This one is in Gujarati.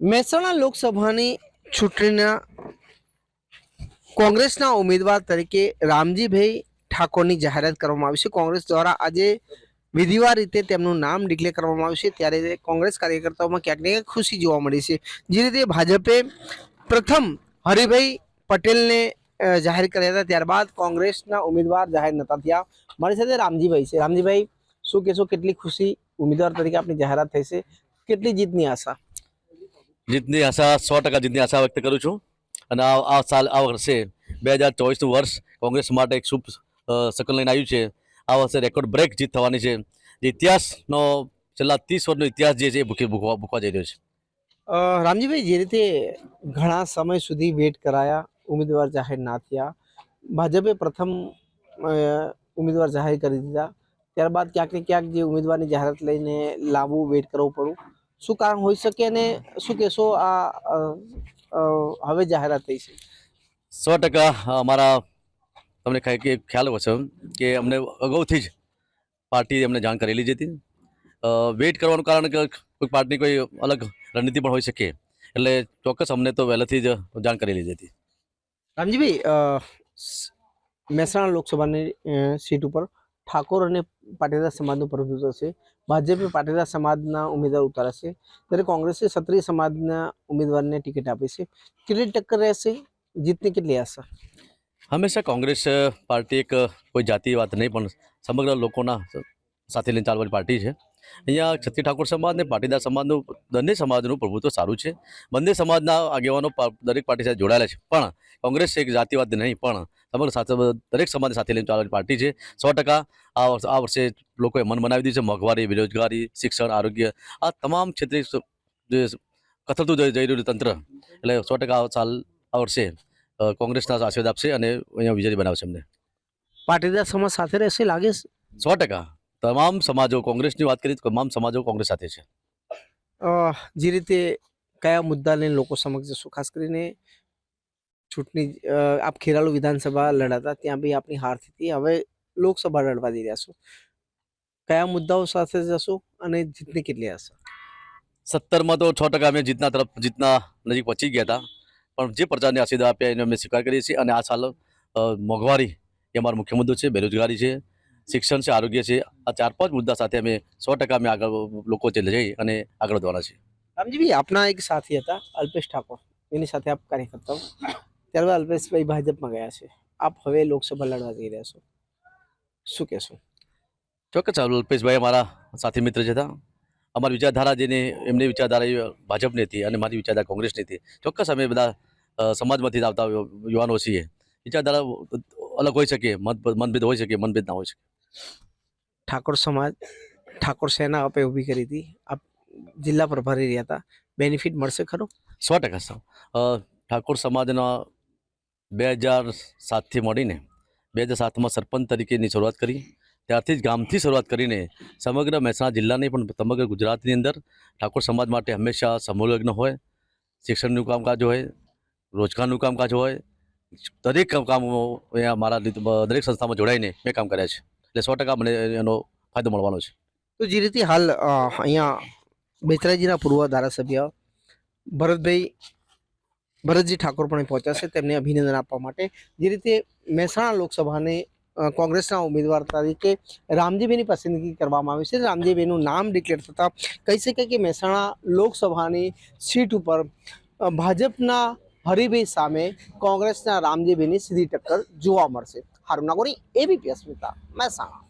મહેસાણા લોકસભાની ચૂંટણીના કોંગ્રેસના ઉમેદવાર તરીકે રામજીભાઈ ઠાકોરની જાહેરાત કરવામાં આવી છે. કોંગ્રેસ દ્વારા આજે વિધિવાર રીતે તેમનું નામ ડિક્લેર કરવામાં આવ્યું છે. ત્યારે કોંગ્રેસ કાર્યકર્તાઓમાં ક્યાંક ને ખુશી જોવા મળી છે. જે રીતે ભાજપે પ્રથમ હરિભાઈ પટેલને જાહેર કર્યા હતા. ત્યારબાદ કોંગ્રેસના ઉમેદવાર જાહેર નહોતા થયા. મારી સાથે રામજીભાઈ છે. રામજીભાઈ શું કહેશો? કેટલી ખુશી ઉમેદવાર તરીકે આપની જાહેરાત થઈ છે? કેટલી જીતની આશા? જીતની આશા સો ટકા જીતની આશા વ્યક્ત કરું છું. અને આ આ સાલ આ વર્ષે બે હજાર ચોવીસનું વર્ષ કોંગ્રેસ માટે એક શુભ સકલ લઈને આવ્યું છે. આ વર્ષે રેકોર્ડ બ્રેક જીત થવાની છે. જે ઇતિહાસનો છેલ્લા ત્રીસ વર્ષનો ઇતિહાસ જે છે એ ભૂખી ભૂખવા ભૂખવા જઈ રહ્યો છે. રામજીભાઈ જે રીતે ઘણા સમય સુધી વેટ કરાયા ઉમેદવાર જાહેર ના થયા ભાજપે પ્રથમ ઉમેદવાર જાહેર કરી દીધા. ત્યારબાદ ક્યાંક ને ક્યાંક જે ઉમેદવારની જાહેરાત લઈને લાંબુ વેઇટ કરવું પડું શું કારણ હોઈ શકે અને શું કહેશો આ હવે જાહેરાત થઈ છે? સો ટકા અમારા તમને ખ્યાલ હશે કે અમને અગાઉથી જ પાર્ટીએ અમને જાણ કરેલી જ હતી. વેઇટ કરવાનું કારણ કે કોઈ પાર્ટીની કોઈ અલગ રણનીતિ પણ હોઈ શકે. એટલે ચોક્કસ અમને તો વહેલેથી જ જાણ કરેલી જ હતી. રામજીભાઈ મહેસાણા લોકસભાની સીટ ઉપર ઠાકોર અને પાટીદાર સમાજનું પ્રભુત્વ છે. ભાજપે પાટીદાર સમાજના ઉમેદવાર ઉતારશે ત્યારે કોંગ્રેસે ક્ષત્રિય સમાજના ઉમેદવારને ટિકિટ આપી છે. કેટલી ટક્કર રહેશે? જીતની કેટલી આશા? હંમેશા કોંગ્રેસ પાર્ટી એક કોઈ જાતિ વાત નહીં, પણ સમગ્ર લોકોના સાથે લઈને ચાલવાની પાર્ટી છે. અહીંયા ક્ષત્રિય ઠાકોર સમાજ અને પાટીદાર સમાજનું, બંને સમાજનું પ્રભુત્વ સારું છે. બંને સમાજના આગેવાનો દરેક પાર્ટી સાથે જોડાયેલા છે. પણ કોંગ્રેસ એક જાતિવાદ નહીં, પણ સમગ્ર સાથે દરેક સમાજ સાથે લઈને ચાલવાની પાર્ટી છે. સો ટકા આ વર્ષ આ વર્ષે લોકોએ મન બનાવી દીધું છે. મોંઘવારી બેરોજગારી શિક્ષણ આરોગ્ય આ તમામ ક્ષેત્રે જે કથળતું જઈ રહ્યું તંત્ર. એટલે સો ટકા સાલ આ વર્ષે કોંગ્રેસના આશીર્વાદ આપશે અને અહીંયા વિજય બનાવશે અમને પાટીદાર સમાજ સાથે રહેશે લાગે સો ટકા. તમામ સમાજો કોંગ્રેસની વાત કરીએ તમામ સમાજો કોંગ્રેસ સાથે છે. જે રીતે કયા મુદ્દા લઈને લોકો સમક્ષ જશું ખાસ કરીને ચૂંટણી આપ ખેરાલુ વિધાનસભા લડાતા ત્યાં બી આપની હાર થતી. હવે લોકસભા લડવા જઈ રહ્યા છો. કયા મુદ્દાઓ સાથે જશો અને જીતની કેટલી હશે સત્તરમાં તો છ ટકા અમે જીતના તરફ જીતના નજીક પહોંચી ગયા હતા પણ જે પ્રજાને આશીર્વાદ આપ્યા એને અમે સ્વીકાર કરીએ છીએ અને આ સાલ મોંઘવારી એ અમારો મુખ્ય મુદ્દો છે બેરોજગારી છે શિક્ષણ છે આરોગ્ય છે. આ ચાર પાંચ મુદ્દા સાથે અમે સો ટકા અમે આગળ લોકો છે જઈ અને આગળ વધવાના છે રામજીભાઈ આપના એક સાથી હતા અલ્પેશ ઠાકોર. એની સાથે આપ કાર્ય કરતા હો ત્યારબાદ અલ્પેશભાઈ ભાજપમાં ગયા છે. આપ હવે લોકસભા લડવા જઈ રહ્યા છો. શું કહેશો? ચોક્કસ અલ્પેશભાઈ અમારા સાથી મિત્ર છે હતા અમારી વિચારધારા જેને એમની વિચારધારા ભાજપની હતી અને મારી વિચારધારા કોંગ્રેસની હતી. ચોક્કસ અમે બધા સમાજમાંથી આવતા યુવાનો છીએ. વિચારધારા અલગ હોઈ શકે મનભેદ હોઈ શકે મનભેદ ના હોઈ શકે. ઠાકોર સમાજ ઠાકોર સેના આપે ઊભી કરી હતી. આપ જિલ્લા પ્રભારી રહ્યા હતા. બેનિફિટ મળશે ખરો? સો ટકા ઠાકોર સમાજના બે હજાર સાતથી મળીને બે હજાર સાતમાં સરપંચ તરીકેની શરૂઆત કરી. ત્યારથી જ ગામથી શરૂઆત કરીને સમગ્ર મહેસાણા જિલ્લાની પણ સમગ્ર ગુજરાતની અંદર ઠાકોર સમાજ માટે હંમેશા સમૂહલગ્ન હોય, શિક્ષણનું કામકાજ હોય, રોજગારનું કામકાજ હોય, દરેક કામો અહીંયા મારા દરેક સંસ્થામાં જોડાઈને મેં કામ કર્યા છે. એટલે સો ટકા મને એનો ફાયદો મળવાનો છે. તો જે રીતે હાલ અહીંયા બેચરાજીના પૂર્વ ધારાસભ્ય ભરતભાઈ ભરતજી ઠાકોર પણ પહોંચ્યા છે તેમને અભિનંદન આપવા માટે. જે રીતે મહેસાણા લોકસભાને કોંગ્રેસના ઉમેદવાર તરીકે રામજીભાઈની પસંદગી કરવામાં આવી છે. રામજીભાઈનું નામ ડિક્લેર થતાં કહી શકાય કે મહેસાણા લોકસભાની સીટ ઉપર ભાજપના હરિભાઈ સામે કોંગ્રેસના રામજીભાઈની સીધી ટક્કર જોવા મળશે. હારું નાગોરી, એબીપી અસ્મિતા, મહેસાણા.